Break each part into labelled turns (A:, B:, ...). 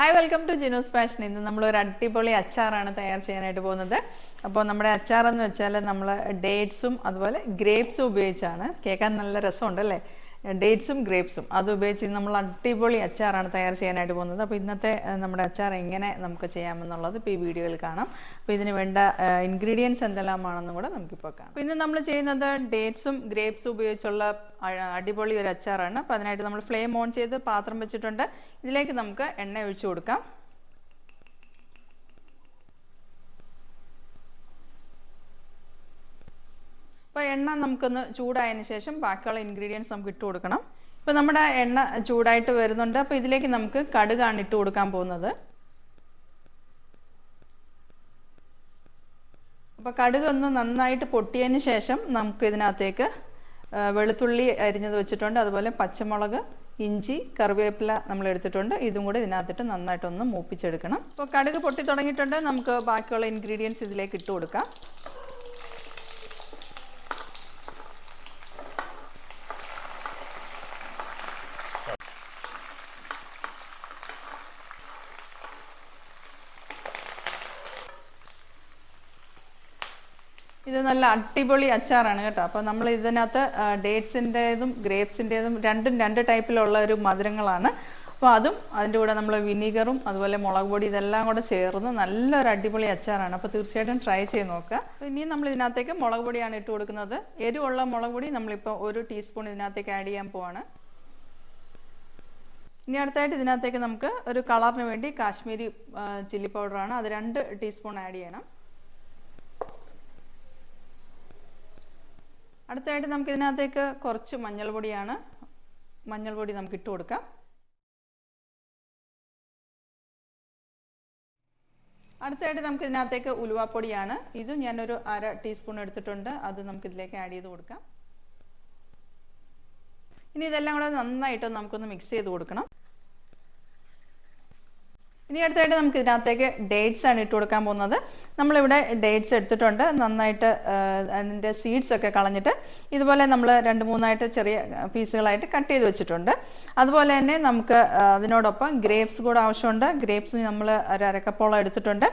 A: Hi welcome to Jinos fashion ഇന്ന് നമ്മൾ ഒരു അടിപൊളി അച്ചാറാണ് തയ്യാർ ചെയ്യാനായിട്ട് പോകുന്നത്. അപ്പോൾ നമ്മുടെ അച്ചാർ എന്ന് വെച്ചാൽ നമ്മൾ ഡേറ്റ്സും അതുപോലെ ഗ്രേപ്സും ഉപയോഗിച്ചാണ്. കേൾക്കാൻ നല്ല രസമുണ്ട് അല്ലേ ഡേറ്റ്സും ഗ്രേപ്സും അത് ഉപയോഗിച്ച് നമ്മൾ അടിപൊളി അച്ചാറാണ് തയ്യാർ ചെയ്യാനായിട്ട് പോകുന്നത്. അപ്പോൾ ഇന്നത്തെ നമ്മുടെ അച്ചാർ എങ്ങനെ നമുക്ക് ചെയ്യാമെന്നുള്ളത് ഇപ്പോൾ ഈ വീഡിയോയിൽ കാണാം. അപ്പോൾ ഇതിന് വേണ്ട ഇൻഗ്രീഡിയൻസ് എന്തെല്ലാമാണെന്നും കൂടെ നമുക്കിപ്പോൾ കാണാം. അപ്പോൾ ഇന്ന് നമ്മൾ ചെയ്യുന്നത് ഡേറ്റ്സും ഗ്രേപ്സും ഉപയോഗിച്ചുള്ള അടിപൊളി ഒരു അച്ചാറാണ്. അപ്പോൾ അതിനായിട്ട് നമ്മൾ ഫ്ലെയിം ഓൺ ചെയ്ത് പാത്രം വെച്ചിട്ടുണ്ട്. ഇതിലേക്ക് നമുക്ക് എണ്ണ ഒഴിച്ചു കൊടുക്കാം. അപ്പോൾ എണ്ണ നമുക്കൊന്ന് ചൂടായതിന് ശേഷം ബാക്കിയുള്ള ഇൻഗ്രീഡിയൻസ് നമുക്ക് ഇട്ട് കൊടുക്കണം. ഇപ്പോൾ നമ്മുടെ എണ്ണ ചൂടായിട്ട് വരുന്നുണ്ട്. അപ്പോൾ ഇതിലേക്ക് നമുക്ക് കടുകാണ് ഇട്ട് കൊടുക്കാൻ പോകുന്നത്. അപ്പോൾ കടുക് ഒന്ന് നന്നായിട്ട് പൊട്ടിയതിന് ശേഷം നമുക്ക് ഇതിനകത്തേക്ക് വെളുത്തുള്ളി അരിഞ്ഞത് വെച്ചിട്ടുണ്ട്. അതുപോലെ പച്ചമുളക് ഇഞ്ചി കറിവേപ്പില നമ്മൾ എടുത്തിട്ടുണ്ട്. ഇതും കൂടി ഇതിനകത്തിട്ട് നന്നായിട്ടൊന്ന് മൂപ്പിച്ചെടുക്കണം. അപ്പോൾ കടുക് പൊട്ടി തുടങ്ങിയിട്ടുണ്ട്. നമുക്ക് ബാക്കിയുള്ള ഇൻഗ്രീഡിയൻസ് ഇതിലേക്ക് ഇട്ട് കൊടുക്കാം. ഇത് നല്ല അടിപൊളി അച്ചാറാണ് കേട്ടോ. അപ്പോൾ നമ്മൾ ഇതിനകത്ത് ഡേറ്റ്സിന്റെതും ഗ്രേപ്സിന്റെതും രണ്ടും രണ്ട് ടൈപ്പിലുള്ള ഒരു മധുരങ്ങളാണ്. അപ്പോൾ അതും അതിന്റെ കൂടെ നമ്മൾ വിനീഗറും അതുപോലെ മുളക് പൊടി ഇതെല്ലാം കൂടെ ചേർന്ന് നല്ലൊരു അടിപൊളി അച്ചാറാണ്. അപ്പോൾ തീർച്ചയായിട്ടും ട്രൈ ചെയ്ത് നോക്കുക. ഇനിയും ഇനി നമ്മൾ ഇതിനകത്തേക്ക് മുളക് പൊടിയാണ് ഇട്ട് കൊടുക്കുന്നത്. എരിവുള്ള മുളക് പൊടി നമ്മളിപ്പോൾ ഒരു ടീസ്പൂൺ ഇതിനകത്തേക്ക് ആഡ് ചെയ്യാൻ പോവാണ്. ഇനി അടുത്തായിട്ട് ഇതിനകത്തേക്ക് നമുക്ക് ഒരു കളറിന് വേണ്ടി കാശ്മീരി ചില്ലി പൗഡറാണ്. അത് രണ്ട് ടീസ്പൂൺ ആഡ് ചെയ്യണം. അടുത്തായിട്ട് നമുക്ക് ഇതിനകത്തേക്ക് കുറച്ച് മഞ്ഞൾ പൊടിയാണ് മഞ്ഞൾ പൊടി നമുക്ക് ഇട്ട് കൊടുക്കാം. അടുത്തായിട്ട് നമുക്ക് ഇതിനകത്തേക്ക് ഉലുവാപ്പൊടിയാണ്. ഇതും ഞാനൊരു അര ടീസ്പൂൺ എടുത്തിട്ടുണ്ട്. അത് നമുക്ക് ഇതിലേക്ക് ആഡ് ചെയ്ത് കൊടുക്കാം. ഇനി ഇതെല്ലാം കൂടെ നന്നായിട്ട് നമുക്കൊന്ന് മിക്സ് ചെയ്ത് കൊടുക്കണം. ഇനി അടുത്തായിട്ട് നമുക്ക് ഇതിനകത്തേക്ക് ഡേറ്റ്സ് ആണ് ഇട്ട് കൊടുക്കാൻ പോകുന്നത്. നമ്മളിവിടെ ഡേറ്റ്സ് എടുത്തിട്ടുണ്ട്. നന്നായിട്ട് അതിന്റെ സീഡ്സ് ഒക്കെ കളഞ്ഞിട്ട് ഇതുപോലെ നമ്മൾ രണ്ട് മൂന്നായിട്ട് ചെറിയ പീസുകളായിട്ട് കട്ട് ചെയ്ത് വെച്ചിട്ടുണ്ട്. അതുപോലെ തന്നെ നമുക്ക് അതിനോടൊപ്പം ഗ്രേപ്സ് കൂടെ ആവശ്യമുണ്ട്. ഗ്രേപ്സ് നമ്മൾ ഒരു അരക്കപ്പോളം എടുത്തിട്ടുണ്ട്.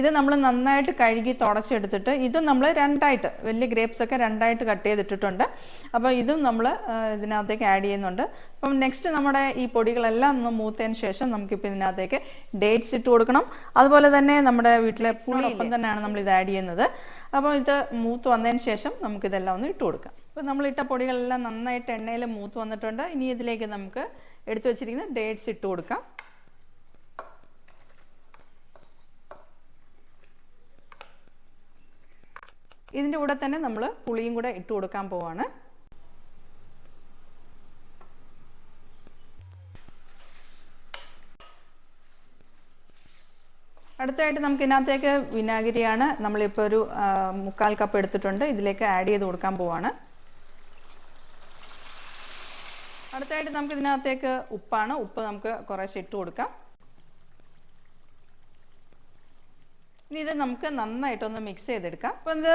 A: ഇത് നമ്മൾ നന്നായിട്ട് കഴുകി തുടച്ചെടുത്തിട്ട് ഇത് നമ്മൾ രണ്ടായിട്ട് വലിയ ഗ്രേപ്സ് ഒക്കെ രണ്ടായിട്ട് കട്ട് ചെയ്തിട്ടിട്ടുണ്ട്. അപ്പോൾ ഇതും നമ്മൾ ഇതിനകത്തേക്ക് ആഡ് ചെയ്യുന്നുണ്ട്. അപ്പം നെക്സ്റ്റ് നമ്മുടെ ഈ പൊടികളെല്ലാം ഒന്ന് മൂത്തതിന് ശേഷം നമുക്കിപ്പോൾ ഇതിനകത്തേക്ക് ഡേറ്റ്സ് ഇട്ട് കൊടുക്കണം. അതുപോലെ തന്നെ നമ്മുടെ വീട്ടിലെ പുളിയൊപ്പം തന്നെയാണ് നമ്മൾ ഇത് ആഡ് ചെയ്യുന്നത്. അപ്പോൾ ഇത് മൂത്ത് വന്നതിന് ശേഷം നമുക്കിതെല്ലാം ഒന്ന് ഇട്ട് കൊടുക്കാം. അപ്പോൾ നമ്മളിട്ട പൊടികളെല്ലാം നന്നായിട്ട് എണ്ണയിൽ മൂത്ത് വന്നിട്ടുണ്ട്. ഇനി ഇതിലേക്ക് നമുക്ക് എടുത്തു വെച്ചിരിക്കുന്ന ഡേറ്റ്സ് ഇട്ട് കൊടുക്കാം. ഇതിന്റെ കൂടെ തന്നെ നമ്മൾ പുളിയും കൂടെ ഇട്ട് കൊടുക്കാൻ പോവാണ്. അടുത്തായിട്ട് നമുക്ക് ഇതിനകത്തേക്ക് വിനാഗിരിയാണ്. നമ്മളിപ്പോൾ ഒരു മുക്കാൽ കപ്പ് എടുത്തിട്ടുണ്ട്. ഇതിലേക്ക് ആഡ് ചെയ്ത് കൊടുക്കാൻ പോവാണ്. അടുത്തായിട്ട് നമുക്ക് ഇതിനകത്തേക്ക് ഉപ്പാണ്. ഉപ്പ് നമുക്ക് കുറേശ്ശെ ഇട്ട് കൊടുക്കാം. ഇനി ഇത് നമുക്ക് നന്നായിട്ടൊന്ന് മിക്സ് ചെയ്തെടുക്കാം. അപ്പോൾ ഇത്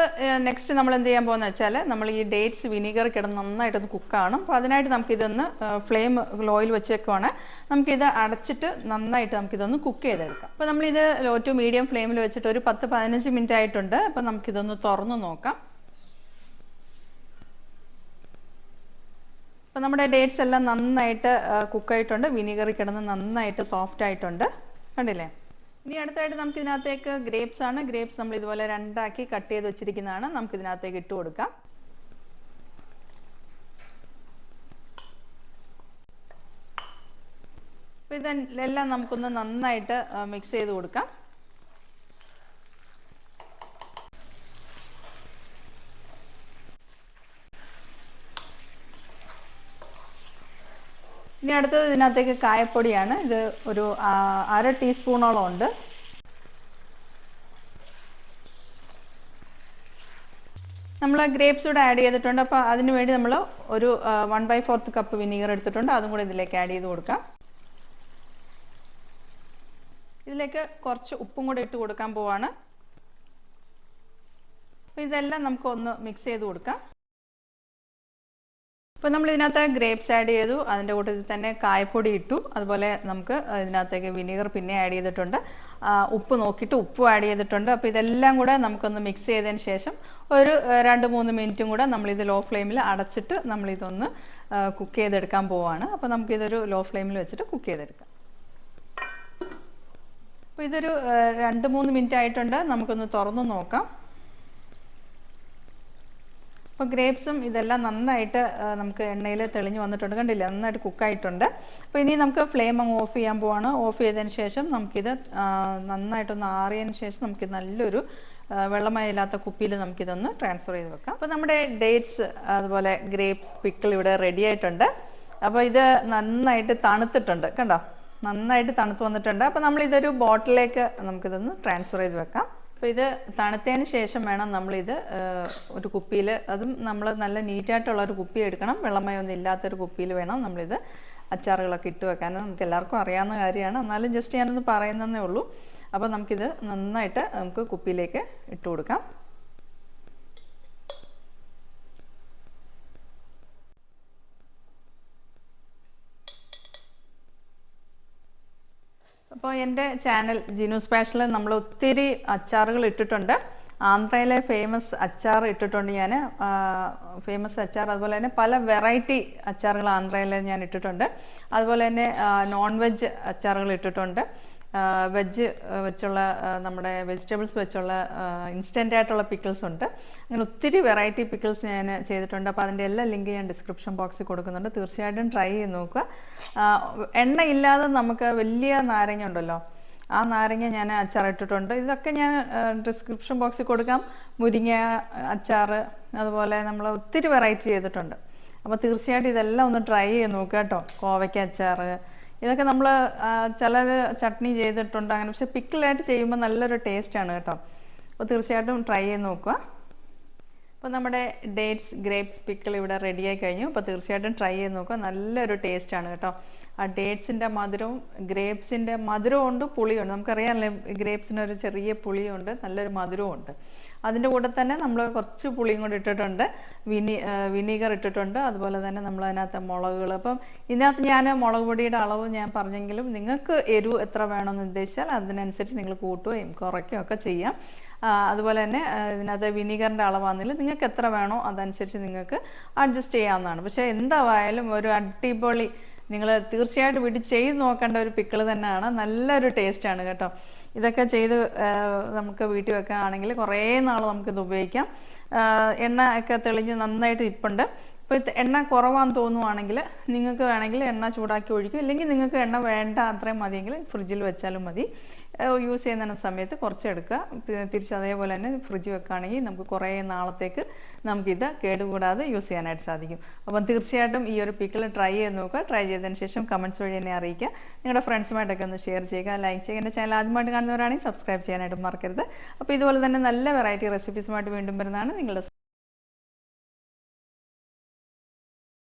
A: നെക്സ്റ്റ് നമ്മൾ എന്ത് ചെയ്യാൻ പോകുന്നത് വെച്ചാൽ നമ്മൾ ഈ ഡേറ്റ്സ് വിനീഗർ കിടന്ന് നന്നായിട്ടൊന്ന് കുക്കാവണം അപ്പോൾ അതിനായിട്ട് നമുക്കിതൊന്ന് ഫ്ലെയിം ഓയിൽ വെച്ചേക്കുവാണ്. നമുക്കിത് അടച്ചിട്ട് നന്നായിട്ട് നമുക്കിതൊന്ന് കുക്ക് ചെയ്തെടുക്കാം. അപ്പോൾ നമ്മളിത് ലോ ടു മീഡിയം ഫ്ലെയിമിൽ വെച്ചിട്ട് ഒരു പത്ത് പതിനഞ്ച് മിനിറ്റ് ആയിട്ടുണ്ട്. അപ്പോൾ നമുക്കിതൊന്ന് തുറന്ന് നോക്കാം. അപ്പോൾ നമ്മുടെ ഡേറ്റ്സ് എല്ലാം നന്നായിട്ട് കുക്കായിട്ടുണ്ട് വിനീഗർ കിടന്ന് നന്നായിട്ട് സോഫ്റ്റ് ആയിട്ടുണ്ട്. കണ്ടില്ലേ? ഇനി അടുത്തായിട്ട് നമുക്ക് ഇതിനകത്തേക്ക് ഗ്രേപ്സ് ആണ്. ഗ്രേപ്സ് നമ്മൾ ഇതുപോലെ രണ്ടാക്കി കട്ട് ചെയ്ത് വെച്ചിരിക്കുന്നതാണ്. നമുക്ക് ഇതിനകത്തേക്ക് ഇട്ട് കൊടുക്കാം. അപ്പോൾ ഇതെല്ലാം നമുക്കൊന്ന് നന്നായിട്ട് മിക്സ് ചെയ്ത് കൊടുക്കാം. ഇനി അടുത്തത് ഇതിനകത്തേക്ക് കായപ്പൊടിയാണ്. ഇത് ഒരു അര ടീസ്പൂണോളം ഉണ്ട്. നമ്മൾ ഗ്രേപ്സ് കൂടെ ആഡ് ചെയ്തിട്ടുണ്ട്. അപ്പോൾ അതിന് വേണ്ടി നമ്മൾ ഒരു one by fourth cup vinegar എടുത്തിട്ടുണ്ട്. അതും കൂടെ ഇതിലേക്ക് ആഡ് ചെയ്ത് കൊടുക്കാം. ഇതിലേക്ക് കുറച്ച് ഉപ്പും കൂടെ ഇട്ട് കൊടുക്കാൻ പോവാണ്. അപ്പോൾ ഇതെല്ലാം നമുക്ക് ഒന്ന് മിക്സ് ചെയ്ത് കൊടുക്കാം. അപ്പോൾ നമ്മൾ ഇതിനകത്ത് ഗ്രേപ്സ് ആഡ് ചെയ്തു. അതിന്റെ കൂട്ടത്തിൽ തന്നെ കായപ്പൊടി ഇട്ടു. അതുപോലെ നമുക്ക് ഇതിനകത്തേക്ക് വിനീഗർ പിന്നെ ആഡ് ചെയ്തിട്ടുണ്ട്. ഉപ്പ് നോക്കിയിട്ട് ഉപ്പും ആഡ് ചെയ്തിട്ടുണ്ട്. അപ്പോൾ ഇതെല്ലാം കൂടെ നമുക്കൊന്ന് മിക്സ് ചെയ്തതിന് ശേഷം ഒരു രണ്ട് മൂന്ന് മിനിറ്റും കൂടെ നമ്മളിത് ലോ ഫ്ലെയിമിൽ അടച്ചിട്ട് നമ്മളിതൊന്ന് കുക്ക് ചെയ്തെടുക്കാൻ പോവാണ്. അപ്പോൾ നമുക്കിതൊരു ലോ ഫ്ലെയിമിൽ വെച്ചിട്ട് കുക്ക് ചെയ്തെടുക്കാം. അപ്പോൾ ഇതൊരു രണ്ട് മൂന്ന് മിനിറ്റ് ആയിട്ടുണ്ട്. നമുക്കൊന്ന് തുറന്ന് നോക്കാം. അപ്പോൾ ഗ്രേപ്സും ഇതെല്ലാം നന്നായിട്ട് നമുക്ക് എണ്ണയിൽ തെളിഞ്ഞ് വന്നിട്ടുണ്ട്. കണ്ടില്ലേ? നന്നായിട്ട് കുക്കായിട്ടുണ്ട്. അപ്പോൾ ഇനി നമുക്ക് ഫ്ലെയിം അങ്ങ് ഓഫ് ചെയ്യാൻ പോവാണ്. ഓഫ് ചെയ്തതിന് ശേഷം നമുക്കിത് നന്നായിട്ടൊന്ന് ആറിയതിന് ശേഷം നമുക്ക് നല്ലൊരു വെള്ളമയമില്ലാത്ത കുപ്പിയിൽ നമുക്കിതൊന്ന് ട്രാൻസ്ഫർ ചെയ്ത് വെക്കാം. അപ്പോൾ നമ്മുടെ ഡേറ്റ്സ് അതുപോലെ ഗ്രേപ്സ് പിക്കിൾ ഇവിടെ റെഡി ആയിട്ടുണ്ട്. അപ്പോൾ ഇത് നന്നായിട്ട് തണുത്തിട്ടുണ്ട്. കണ്ടോ? നന്നായിട്ട് തണുത്ത് വന്നിട്ടുണ്ട്. അപ്പോൾ നമ്മളിതൊരു ബോട്ടിലേക്ക് നമുക്കിതൊന്ന് ട്രാൻസ്ഫർ ചെയ്ത് വെക്കാം. അപ്പോൾ ഇത് തണുത്തതിന് ശേഷം വേണം നമ്മളിത് ഒരു കുപ്പിയിൽ അതും നമ്മൾ നല്ല നീറ്റായിട്ടുള്ള ഒരു കുപ്പി എടുക്കണം. വെള്ളമയൊന്നും ഇല്ലാത്തൊരു കുപ്പിയിൽ വേണം നമ്മളിത് അച്ചാറുകളൊക്കെ ഇട്ട് വെക്കാൻ. നമുക്ക് എല്ലാവർക്കും അറിയാവുന്ന കാര്യമാണ്. എന്നാലും ജസ്റ്റ് ഞാനൊന്ന് പറയുന്നതേ ഉള്ളൂ. അപ്പോൾ നമുക്കിത് നന്നായിട്ട് നമുക്ക് കുപ്പിയിലേക്ക് ഇട്ട് കൊടുക്കാം. അപ്പോൾ എന്റെ ചാനൽ ജിനു സ്പെഷ്യൽ നമ്മൾ ഒത്തിരി അച്ചാറുകൾ ഇട്ടിട്ടുണ്ട്. ആന്ധ്രയിലെ ഫേമസ് അച്ചാർ ഇട്ടിട്ടുണ്ട് ഞാൻ. ഫേമസ് അച്ചാർ അതുപോലെ തന്നെ പല വെറൈറ്റി അച്ചാറുകൾ ആന്ധ്രയിൽ ഞാൻ ഇട്ടിട്ടുണ്ട്. അതുപോലെ തന്നെ നോൺ വെജ് അച്ചാറുകൾ ഇട്ടിട്ടുണ്ട്. വെജ് വെച്ചുള്ള നമ്മുടെ വെജിറ്റബിൾസ് വെച്ചുള്ള ഇൻസ്റ്റന്റ് ആയിട്ടുള്ള പിക്കിൾസ് ഉണ്ട്. അങ്ങനെ ഒത്തിരി വെറൈറ്റി പിക്കിൾസ് ഞാൻ ചെയ്തിട്ടുണ്ട്. അപ്പോൾ അതിന്റെ എല്ലാ ലിങ്ക് ഞാൻ ഡിസ്ക്രിപ്ഷൻ ബോക്സിൽ കൊടുക്കുന്നുണ്ട്. തീർച്ചയായിട്ടും ട്രൈ ചെയ്ത് നോക്കുക. എണ്ണ ഇല്ലാതെ നമുക്ക് വലിയ നാരങ്ങ ഉണ്ടല്ലോ. ആ നാരങ്ങ ഞാൻ അച്ചാറിട്ടിട്ടുണ്ട്. ഇതൊക്കെ ഞാൻ ഡിസ്ക്രിപ്ഷൻ ബോക്സിൽ കൊടുക്കാം. മുരിങ്ങ അച്ചാർ അതുപോലെ നമ്മൾ ഒത്തിരി വെറൈറ്റി ചെയ്തിട്ടുണ്ട്. അപ്പോൾ തീർച്ചയായിട്ടും ഇതെല്ലാം ഒന്ന് ട്രൈ ചെയ്ത് നോക്കുക കേട്ടോ. കോവയ്ക്ക അച്ചാർ ഇതൊക്കെ നമ്മൾ ചിലർ ചട്നി ചെയ്തിട്ടുണ്ട് അങ്ങനെ പക്ഷെ പിക്കിളായിട്ട് ചെയ്യുമ്പോൾ നല്ലൊരു ടേസ്റ്റ് ആണ് കേട്ടോ. അപ്പോൾ തീർച്ചയായിട്ടും ട്രൈ ചെയ്ത് നോക്കുക. അപ്പോൾ നമ്മുടെ ഡേറ്റ്സ് ഗ്രേപ്സ് പിക്കിൾ ഇവിടെ റെഡിയായി കഴിഞ്ഞു. അപ്പോൾ തീർച്ചയായിട്ടും ട്രൈ ചെയ്ത് നോക്കുക. നല്ലൊരു ടേസ്റ്റ് ആണ് കേട്ടോ. ആ ഡേറ്റ്സിന്റെ മധുരവും ഗ്രേപ്സിന്റെ ഉണ്ട് പുളിയുണ്ട്. നമുക്കറിയാമല്ലേ ഗ്രേപ്സിന് ഒരു ചെറിയ പുളിയുണ്ട് നല്ലൊരു മധുരവും ഉണ്ട്. അതിന്റെ കൂടെ തന്നെ നമ്മൾ കുറച്ച് പുളിയും കൂടി ഇട്ടിട്ടുണ്ട്. വിനി വിനീഗർ ഇട്ടിട്ടുണ്ട്. അതുപോലെ തന്നെ നമ്മൾ അതിനകത്ത് മുളകുകൾ അപ്പം ഇതിനകത്ത് ഞാൻ മുളക് പൊടിയുടെ അളവ് ഞാൻ പറഞ്ഞെങ്കിലും നിങ്ങൾക്ക് എരിവ് എത്ര വേണമെന്ന് ഉദ്ദേശിച്ചാൽ അതിനനുസരിച്ച് നിങ്ങൾ കൂട്ടുകയും കുറയ്ക്കുകയും ഒക്കെ ചെയ്യാം. അതുപോലെ തന്നെ ഇതിനകത്ത് വിനീഗറിന്റെ അളവാണെങ്കിൽ നിങ്ങൾക്ക് എത്ര വേണോ അതനുസരിച്ച് നിങ്ങൾക്ക് അഡ്ജസ്റ്റ് ചെയ്യാവുന്നതാണ്. പക്ഷേ എന്തായാലും ഒരു അടിപൊളി നിങ്ങൾ തീർച്ചയായിട്ടും വീട്ടിൽ ചെയ്ത് നോക്കേണ്ട ഒരു പിക്കിൾ തന്നെയാണ്. നല്ലൊരു ടേസ്റ്റാണ് കേട്ടോ. ഇതൊക്കെ ചെയ്ത് നമുക്ക് വീട്ടിൽ വെക്കുകയാണെങ്കിൽ കുറേ നാൾ നമുക്കിത് ഉപയോഗിക്കാം. എണ്ണ ഒക്കെ തെളിഞ്ഞ് നന്നായിട്ട് ഇരിപ്പുണ്ട്. ഇപ്പോൾ എണ്ണ കുറവാന്ന് തോന്നുവാണെങ്കിൽ നിങ്ങൾക്ക് വേണമെങ്കിൽ എണ്ണ ചൂടാക്കി ഒഴിക്കും. അല്ലെങ്കിൽ നിങ്ങൾക്ക് എണ്ണ വേണ്ട അത്രയും മതിയെങ്കിൽ ഫ്രിഡ്ജിൽ വെച്ചാലും മതി. യൂസ് ചെയ്യുന്ന സമയത്ത് കുറച്ച് എടുക്കുക പിന്നെ തിരിച്ച് അതേപോലെ തന്നെ ഫ്രിഡ്ജ് വെക്കുകയാണെങ്കിൽ നമുക്ക് കുറേ നാളത്തേക്ക് നമുക്കിത് കേടുകൂടാതെ യൂസ് ചെയ്യാനായിട്ട് സാധിക്കും. അപ്പം തീർച്ചയായിട്ടും ഈ ഒരു പിക്കിൾ ട്രൈ ചെയ്ത് നോക്കുക. ട്രൈ ചെയ്തതിന് ശേഷം കമന്റ്സ് വഴി എന്നെ അറിയിക്കുക. നിങ്ങളുടെ ഫ്രണ്ട്സുമായിട്ടൊക്കെ ഒന്ന് ഷെയർ ചെയ്യുക. ലൈക്ക് ചെയ്യുക. എന്റെ ചാനൽ ആദ്യമായിട്ട് കാണുന്നവരാണെങ്കിൽ സബ്സ്ക്രൈബ് ചെയ്യാനായിട്ട് മറക്കരുത്. അപ്പോൾ ഇതുപോലെ തന്നെ നല്ല വെറൈറ്റി റെസിപ്പീസുമായിട്ട് വീണ്ടും വരുന്നതാണ് നിങ്ങളുടെ